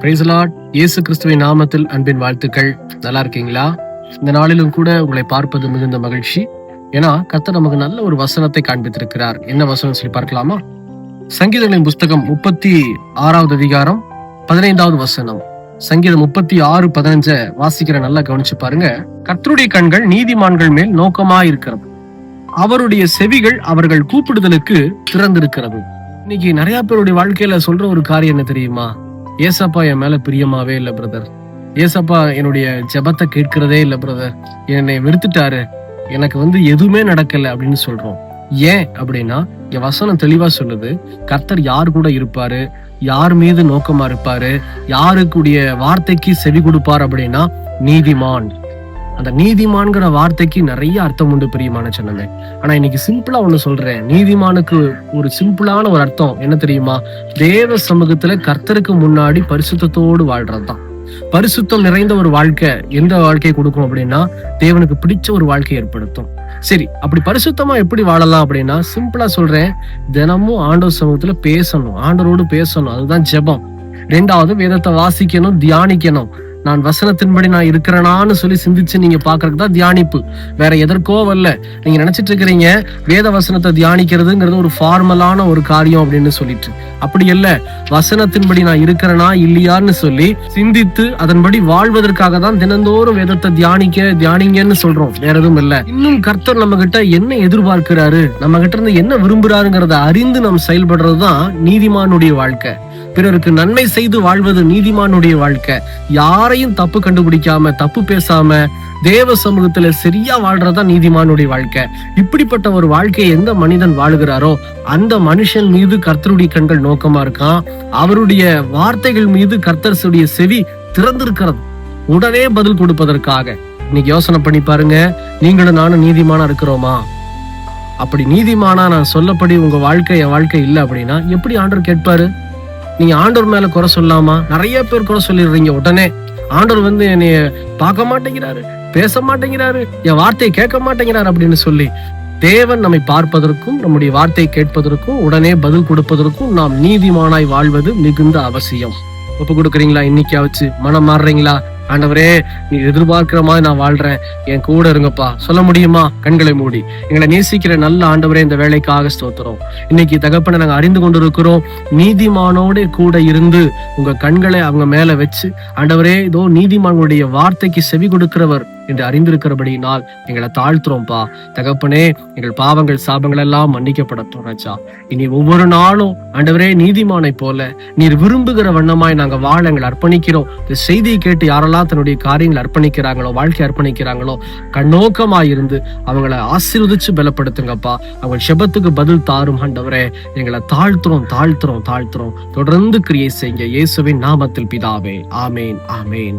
பிரைசலாட் இயேசு கிறிஸ்துவின் நாமத்தில் அன்பின் வாழ்த்துக்கள். நல்லா இருக்கீங்களா? இந்த நாளிலும் கூட உங்களை பார்ப்பது மிகுந்த மகிழ்ச்சி. ஏன்னா கர்த்தர் நமக்கு நல்ல ஒரு வசனத்தை காண்பித்திருக்கிறார். என்ன வசனம் சொல்லி பார்க்கலாமா? சங்கீதங்களின் புஸ்தகம் முப்பத்தி ஆறாவது அதிகாரம் பதினைந்தாவது வசனம். சங்கீதம் முப்பத்தி ஆறு பதினஞ்ச வாசிக்கிற நல்லா கவனிச்சு பாருங்க. கர்த்தருடைய கண்கள் நீதிமான்கள் மேல் நோக்கமா இருக்கிறது அவருடைய செவிகள் அவர்கள் கூப்பிடுதலுக்கு திறந்திருக்கிறது. இன்னைக்கு நிறைய பேருடைய வாழ்க்கையில சொல்ற ஒரு காரியம் என்ன தெரியுமா? ஏசப்பா என் மேல பிரியமாவே இல்லை பிரதர் ஏசப்பா என்னுடைய ஜெபத்தை கேட்கிறதே இல்லை பிரதர் என்னை வெறுத்துட்டாரு. எனக்கு வந்து எதுவுமே நடக்கல அப்படின்னு சொல்றோம். ஏன் அப்படின்னா என் வசனம் தெளிவா சொல்லுது. கர்த்தர் யார் கூட இருப்பாரு? யார் மீது நோக்கமா இருப்பாரு? யாருக்குடைய வார்த்தைக்கு செவி கொடுப்பார் அப்படின்னா நீதிமான். அந்த நீதிமான்கிற வார்த்தைக்கு நிறைய அர்த்தம் உண்டு பிரியமான சொன்னமே ஆனா இன்னைக்கு சிம்பிளா ஒண்ணு சொல்றேன். நீதிமானுக்கு ஒரு சிம்பிளான ஒரு அர்த்தம் என்ன தெரியுமா? தேவ சமூகத்துல கர்த்தருக்கு முன்னாடி பரிசுத்தத்தோடு வாழ்றதுதான். பரிசுத்தம் நிறைந்த ஒரு வாழ்க்கை எந்த வாழ்க்கையை கொடுக்கும் அப்படின்னா தேவனுக்கு பிடிச்ச ஒரு வாழ்க்கையை ஏற்படுத்தும். சரி அப்படி பரிசுத்தமா எப்படி வாழலாம் அப்படின்னா சிம்பிளா சொல்றேன். தினமும் ஆண்டவர் சமூகத்துல பேசணும். ஆண்டவரோடு பேசணும். அதுதான் ஜெபம். ரெண்டாவது வேதத்தை வாசிக்கணும் தியானிக்கணும். நான் வசனத்தின்படி நான் இருக்கிறேனான்னு சொல்லி சிந்திச்சு நீங்க பாக்குறதுக்கு தான் தியானிப்பு. வேற எதற்கோ வரல. நீங்க நினைச்சிட்டு இருக்கிறீங்க வேத வசனத்தை தியானிக்கிறதுங்கிறது ஒரு ஃபார்மலான ஒரு காரியம் அப்படின்னு சொல்லிட்டு. அப்படி இல்ல வசனத்தின்படி நான் இருக்கிறேனா இல்லையான்னு சொல்லி சிந்தித்து அதன்படி வாழ்வதற்காக தான் தினந்தோறும் வேதத்தை தியானிக்க தியானிங்கன்னு சொல்றோம். வேற எதுவும் இல்ல. இன்னும் கர்த்தர் நம்ம கிட்ட என்ன எதிர்பார்க்கிறாரு? நம்ம கிட்ட இருந்து என்ன விரும்புறாருங்கிறத அறிந்து நாம் செயல்படுறதுதான் நீதிமானுடைய வாழ்க்கை. பிறருக்கு நன்மை செய்து வாழ்வது நீதிமானுடைய வாழ்க்கை. யாரையும் தப்பு கண்டுபிடிக்காம தப்பு பேசாம தேவ சமூகத்துல சரியா வாழ்றதா நீதிமானுடைய வாழ்க்கை. இப்படிப்பட்ட ஒரு வாழ்க்கையை எந்த மனிதன் வாழுகிறாரோ அந்த மனுஷன் மீது கர்த்தருடைய கண்கள் நோக்கமா இருக்கான். அவருடைய வார்த்தைகள் மீது கர்த்தருடைய செவி திறந்திருக்கிறது. உடனே பதில் கொடுப்பதற்காக. இன்னைக்கு யோசனை பண்ணி பாருங்க நீங்களும் நானும் நீதிமானா இருக்கிறோமா? அப்படி நீதிமானா நான் சொல்லப்படி உங்க வாழ்க்கை என் வாழ்க்கை இல்லை அப்படின்னா எப்படி ஆண்டர் கேட்பாரு? நீங்க ஆண்டவர் மேல குறை சொல்லாமா நிறைய பேர் குறை சொல்லிடுறீங்க. உடனே ஆண்டவர் வந்து என்னைய பார்க்க மாட்டேங்கிறாரு பேச மாட்டேங்கிறாரு என் வார்த்தையை கேட்க மாட்டேங்கிறாரு அப்படின்னு சொல்லி தேவன் நம்மை பார்ப்பதற்கும் நம்முடைய வார்த்தையை கேட்பதற்கும் உடனே பதில் கொடுப்பதற்கும் நாம் நீதிமானாய் வாழ்வது மிகுந்த அவசியம். ஒப்பு கொடுக்குறீங்களா? இன்னைக்காவச்சு மனம் மாறுறீங்களா? ஆண்டவரே நீ எதிர்பார்க்கிற மாதிரி நான் வாழ்றேன். என் கூட இருங்கப்பா. சொல்ல முடியுமா? கண்களை மூடி. எங்களை நேசிக்கிற நல்ல ஆண்டவரே இந்த வேலைக்காக ஸ்தோத்திரம். இன்னைக்கு தகப்பனை நாங்கள் அறிந்து கொண்டிருக்கிறோம். நீதிமானோட கூட இருந்து உங்க கண்களை அவங்க மேல வச்சு ஆண்டவரே இதோ நீதிமான்களுடைய வார்த்தைக்கு செவி கொடுக்கிறவர். என்று அறிந்திருக்கிறபடியினால் எங்களை தாழ்த்துறோம்ப்பா தகப்பனே எங்கள் பாவங்கள் சாபங்கள் எல்லாம் மன்னிக்கப்படட்டும் ராஜா. இனி ஒவ்வொரு நாளும் ஆண்டவரே நீதிமானை போல நீர் விரும்புகிற வண்ணமாய் நாங்க வாழ எங்களை அர்ப்பணிக்கிறோம். இந்த செய்தியை கேட்டு யாரெல்லாம் தன்னுடைய காரியங்களை அர்ப்பணிக்கிறாங்களோ வாழ்க்கை அர்ப்பணிக்கிறாங்களோ கண்ணோக்கமாய் இருந்து அவங்கள ஆசீர்வதிச்சு பலப்படுத்துங்கப்பா. அவங்க செபத்துக்கு பதில் தாரும் ஆண்டவரே. எங்களை தாழ்த்துறோம் தாழ்த்துறோம் தாழ்த்துறோம். தொடர்ந்து கிரியை செய்ய இயேசுவின் நாமத்தில் பிதாவே. ஆமேன் ஆமேன்.